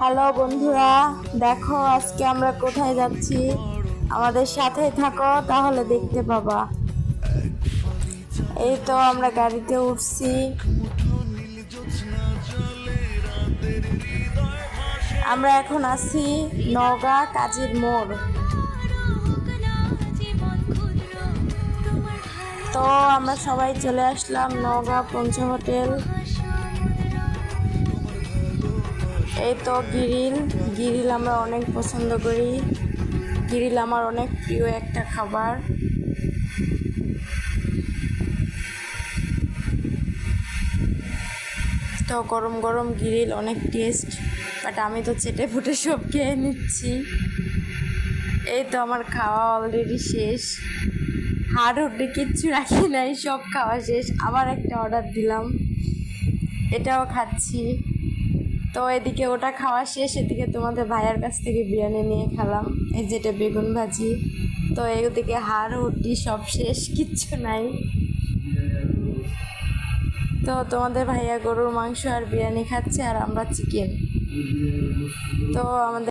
Hello বন্ধুরা, দেখো আজকে আমরা কোথায় যাচ্ছি? আমাদের সাথে থাকো, তাহলে দেখতে পাবা। এই তো আমরা গাড়িতে উঠছি। আমরা এখন আছি নওগাঁ কাজীর মোড়। তো আমরা সবাই চলে আসলাম নওগাঁ পঞ্চ হোটেল। এই তো গিরিল। গিরিল আমরা অনেক পছন্দ করি। গিরিল আমার অনেক প্রিয় একটা খাবার। তো গরম গরম গিরিল অনেক টেস্ট, বাট আমি তো চেটে ফুটে সব খেয়ে নিচ্ছি। এই তো আমার খাওয়া অলরেডি শেষ। হাড় হুড্ডি কিচ্ছু রাখি নাই, সব খাওয়া শেষ। আবার একটা অর্ডার দিলাম। এটাও খাচ্ছি। তো এদিকে ওটা খাওয়া শেষ, এদিকে তোমাদের ভাইয়ার কাছ থেকে বিরিয়ানি নিয়ে খেলাম। এই যেটা বেগুন ভাজি। তো এইদিকে হাড় হুড্ডি সব শেষ, কিচ্ছু নাই। তো তোমাদের ভাইয়া গরুর মাংস আর বিরিয়ানি খাচ্ছে, আর আমরা চিকেন তো আমাদের